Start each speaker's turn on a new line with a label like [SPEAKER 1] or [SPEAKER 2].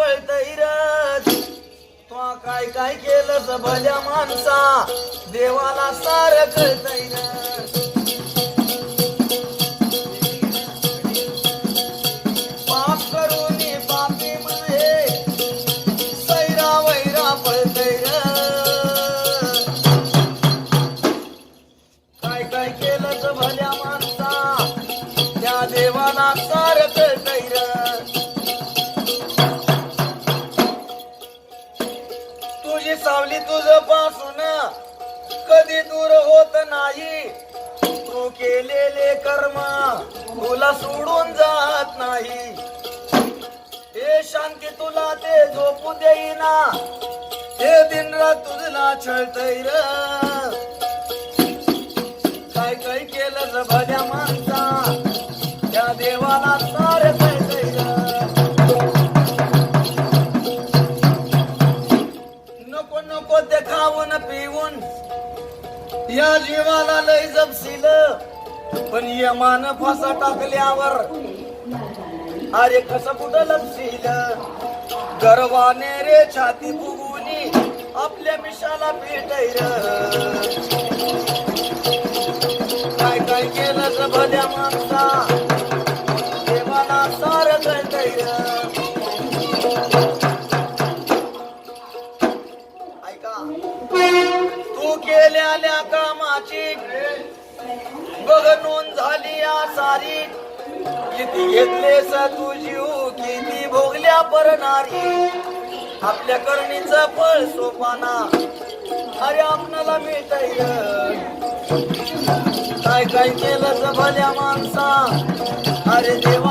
[SPEAKER 1] पळतैरच र तो काय काय केलं भल्या माणसा. देवाला सार कळतय सावली तुझपासून कधी दूर होत नाही. तू केलेले कर्म तुला सोडून जात नाही. हे शांती तुला ते झोपू देईना. हे दिन रात तुझला छळतय काय काय केलं या जीवाला लय जपशील. पण यमान फासा टाकल्यावर. अरे कसं कुठं लपशील? गर्वाने रे छाती फुगुनी आपल्या मिशाला पेटैर. काय काय केलं भल्या माणसा? तू केलेल्या कामाची. बघ नोंद झाली या सारी. किती घेतले तू जीव किती भोगल्या परणारी. आपल्या करणीच फळ सोपाना. अरे आपणाला मिळत काय काय केलं भल्या माणसा. अरे देवा